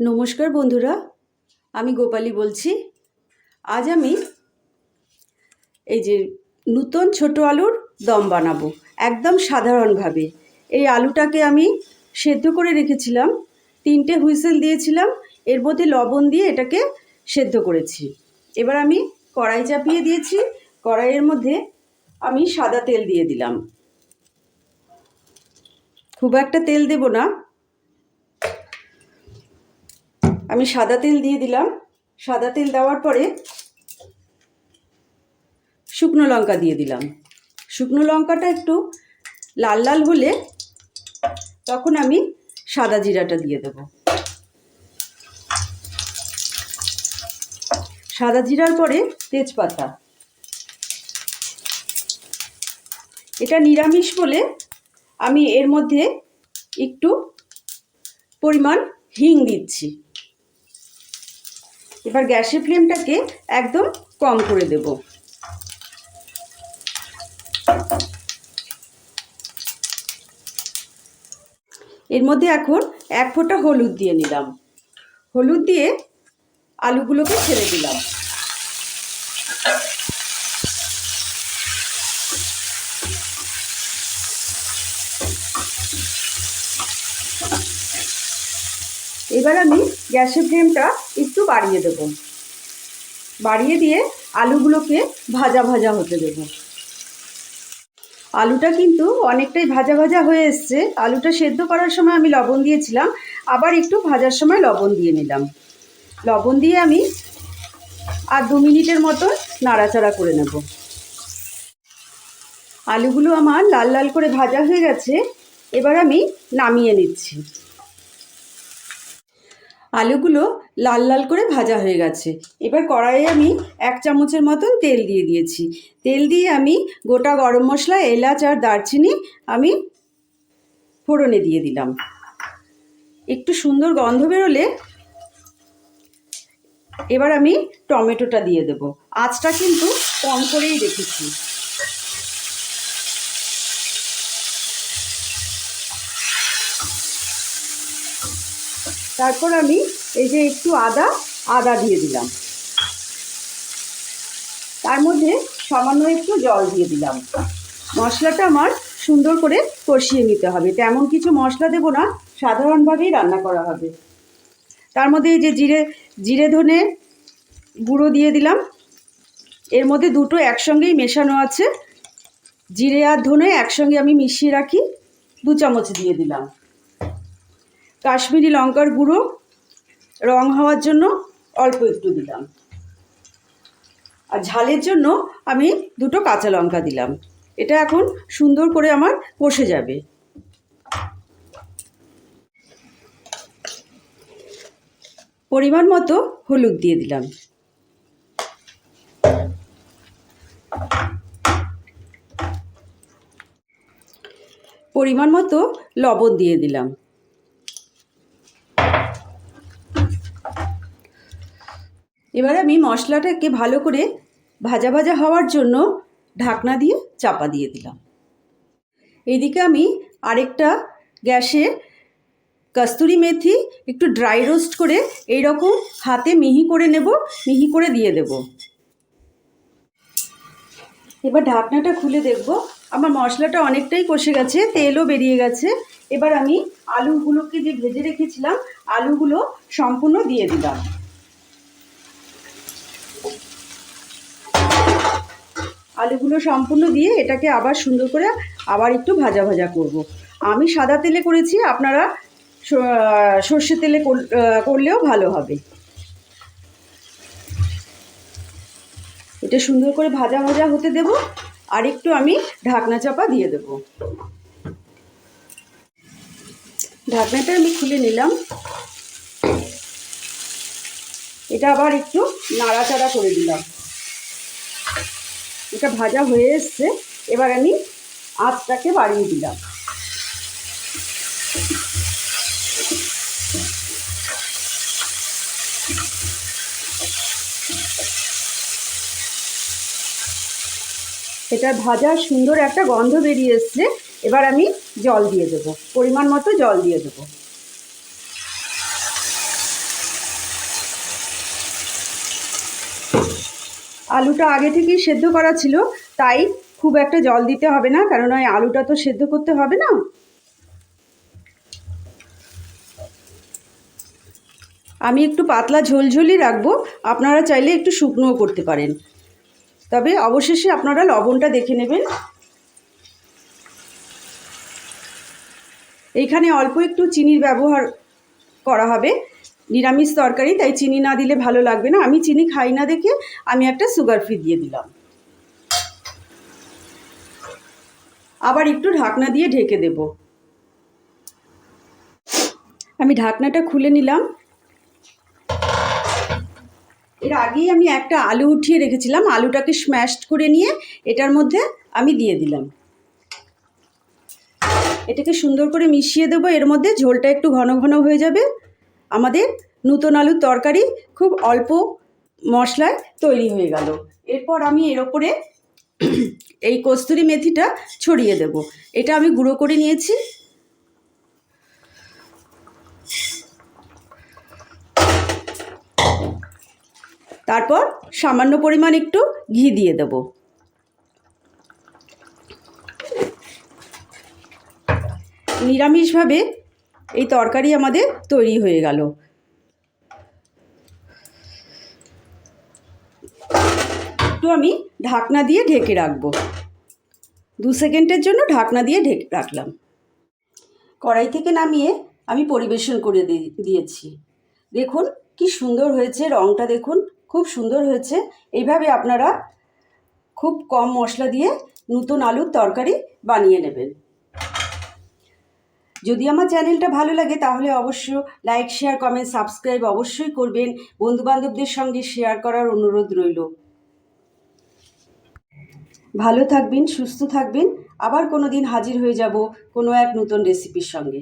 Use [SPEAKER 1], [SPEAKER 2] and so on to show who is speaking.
[SPEAKER 1] নমস্কার বন্ধুরা, আমি গোপালী বলছি। আজ আমি এই যে নূতন ছোট আলুর দম বানাবো, একদম সাধারণভাবে। এই আলুটাকে আমি সেদ্ধ করে রেখেছিলাম, তিনটে হুইসেল দিয়েছিলাম, এর মধ্যে লবণ দিয়ে এটাকে সেদ্ধ করেছি। এবার আমি কড়াই চাপিয়ে দিয়েছি, কড়াইয়ের মধ্যে আমি সাদা তেল দিয়ে দিলাম। খুব একটা তেল দেব না আমি সাদা তেল দিয়ে দিলাম। সাদা তেল দেওয়ার পরে শুকনো লঙ্কা দিয়ে দিলাম। শুকনো লঙ্কাটা একটু লাল লাল হলে তখন আমি সাদা জিরাটা দিয়ে দেব। সাদা জিরার পরে তেজপাতা। এটা নিরামিষ বলে আমি এর মধ্যে একটু পরিমাণ হিং দিচ্ছি। এবার গ্যাসের ফ্লেমটাকে একদম কম করে দেব। এর মধ্যে এখন এক ফোঁটা হলুদ দিয়ে নিলাম। হলুদ দিয়ে আলুগুলোকে ছেড়ে দিলাম। এবার আমি গ্যাসের ফ্লেমটা একটু বাড়িয়ে দেব। বাড়িয়ে দিয়ে আলুগুলোকে ভাজা ভাজা হতে দেব। আলুটা কিন্তু অনেকটাই ভাজা ভাজা হয়ে এসছে। আলুটা সেদ্ধ করার সময় আমি লবণ দিয়েছিলাম, আবার একটু ভাজার সময় লবণ দিয়ে নিলাম। লবণ দিয়ে আমি আর দু মিনিটের মতো নাড়াচাড়া করে নেব। আলুগুলো আমার লাল লাল করে ভাজা হয়ে গেছে, এবার আমি নামিয়ে নিচ্ছি। আলুগুলো লাল লাল করে ভাজা হয়ে গেছে। এবার কড়াইয়ে আমি এক চামচের মতন তেল দিয়ে দিয়েছি। তেল দিয়ে আমি গোটা গরম মশলা, এলাচ আর দারচিনি আমি ফোড়নে দিয়ে দিলাম। একটু সুন্দর গন্ধ বেরোলে এবার আমি টমেটোটা দিয়ে দেব। আঁচটা কিন্তু কম করেই রেখেছি। তারপর আমি এই যে একটু আদা আদা দিয়ে দিলাম। তার মধ্যে সামান্য একটু জল দিয়ে দিলাম। মশলাটা আমার সুন্দর করে কষিয়ে নিতে হবে। তেমন কিছু মশলা দেবো না, সাধারণভাবেই রান্না করা হবে। তার মধ্যে এই যে জিরে জিরে ধনে গুঁড়ো দিয়ে দিলাম। এর মধ্যে দুটো একসঙ্গেই মেশানো আছে। জিরে আর ধনে একসঙ্গে আমি মিশিয়ে রাখি। দু চামচ দিয়ে দিলাম। কাশ্মীরি লঙ্কার গুঁড়ো, রং হওয়ার জন্য অল্প একটু দিলাম। আর ঝালের জন্য আমি দুটো কাঁচা লঙ্কা দিলাম। এটা এখন সুন্দর করে আমার কষে যাবে। পরিমাণ মতো হলুদ দিয়ে দিলাম। পরিমাণ মতো লবণ দিয়ে দিলাম। এবার আমি মশলাটাকে ভালো করে ভাজা ভাজা হওয়ার জন্য ঢাকনা দিয়ে চাপা দিয়ে দিলাম। এদিকে আমি আরেকটা গ্যাসে কস্তুরি মেথি একটু ড্রাই রোস্ট করে এই রকম হাতে মিহি করে নেব, মিহি করে দিয়ে দেব। এবার ঢাকনাটা খুলে দেখব। আমার মশলাটা অনেকটাই কষে গেছে, তেলও বেরিয়ে গেছে। এবার আমি আলুগুলোকে যে ভেজে রেখেছিলাম, আলুগুলো সম্পূর্ণ দিয়ে দিলাম। আলুগুলো সম্পূর্ণ দিয়ে এটাকে আবার সুন্দর করে আবার একটু ভাজা ভাজা করব। আমি সাদা তেলে করেছি, আপনারা সর্ষে তেলে করলেও ভালো হবে। এটা সুন্দর করে ভাজা ভাজা হতে দেব, আর একটু আমি ঢাকনা চাপা দিয়ে দেব। ঢাকনাটা আমি খুলে নিলাম। এটা আবার একটু নাড়াচাড়া করে দিলাম। এটা ভাজা হয়ে এসছে। এবার আমি আঁচটাকে বাড়িয়ে দিলাম। এটা ভাজা সুন্দর একটা গন্ধ বেরিয়ে এসছে। এবার আমি জল দিয়ে দেবো। পরিমাণ মতো জল দিয়ে দেবো। আলুটা আগে থেকেই সেদ্ধ করা ছিল, তাই খুব একটা জল দিতে হবে না কারণ ওই আলুটা তো সেদ্ধ করতে হবে না। আমি একটু পাতলা ঝোলঝোলই রাখব, আপনারা চাইলে একটু শুকনোও করতে পারেন। তবে অবশেষে আপনারা লবণটা দেখে নেবেন। এইখানে অল্প একটু চিনির ব্যবহার করা হবে। নিরামিষ তরকারি, তাই চিনি না দিলে ভালো লাগবে না। আমি চিনি খাই না দেখে আমি একটা সুগার ফ্রি দিয়ে দিলাম। আবার একটু ঢাকনা দিয়ে ঢেকে দেব। আমি ঢাকনাটা খুলে নিলাম। এর আগেই আমি একটা আলু উঠিয়ে রেখেছিলাম। আলুটাকে স্ম্যাশড করে নিয়ে এটার মধ্যে আমি দিয়ে দিলাম। এটাকে সুন্দর করে মিশিয়ে দেবো। এর মধ্যে ঝোলটা একটু ঘন ঘন হয়ে যাবে। আমাদের নূতন আলুর তরকারি খুব অল্প মশলায় তৈরি হয়ে গেল। এরপর আমি এর ওপরে এই কস্তুরি মেথিটা ছড়িয়ে দেব। এটা আমি গুঁড়ো করে নিয়েছি। তারপর সামান্য পরিমাণ একটু ঘি দিয়ে দেব। নিরামিষভাবে এই তরকারি আমাদের তৈরি হয়ে গেল। একটু আমি ঢাকনা দিয়ে ঢেকে রাখব। দু সেকেন্ডের জন্য ঢাকনা দিয়ে ঢেকে রাখলাম। কড়াই থেকে নামিয়ে আমি পরিবেশন করে দিয়েছি। দেখুন কি সুন্দর হয়েছে রঙটা দেখুন, খুব সুন্দর হয়েছে। এইভাবে আপনারা খুব কম মশলা দিয়ে নতুন আলুর তরকারি বানিয়ে নেবেন। যদি আমার চ্যানেলটা ভালো লাগে তাহলে অবশ্য লাইক শেয়ার কমেন্ট সাবস্ক্রাইব অবশ্যই করবেন। বন্ধুবান্ধবদের সঙ্গে শেয়ার করার অনুরোধ রইল। ভালো থাকবেন, সুস্থ থাকবেন। আবার কোনো দিন হাজির হয়ে যাব কোনো এক নতুন রেসিপির সঙ্গে।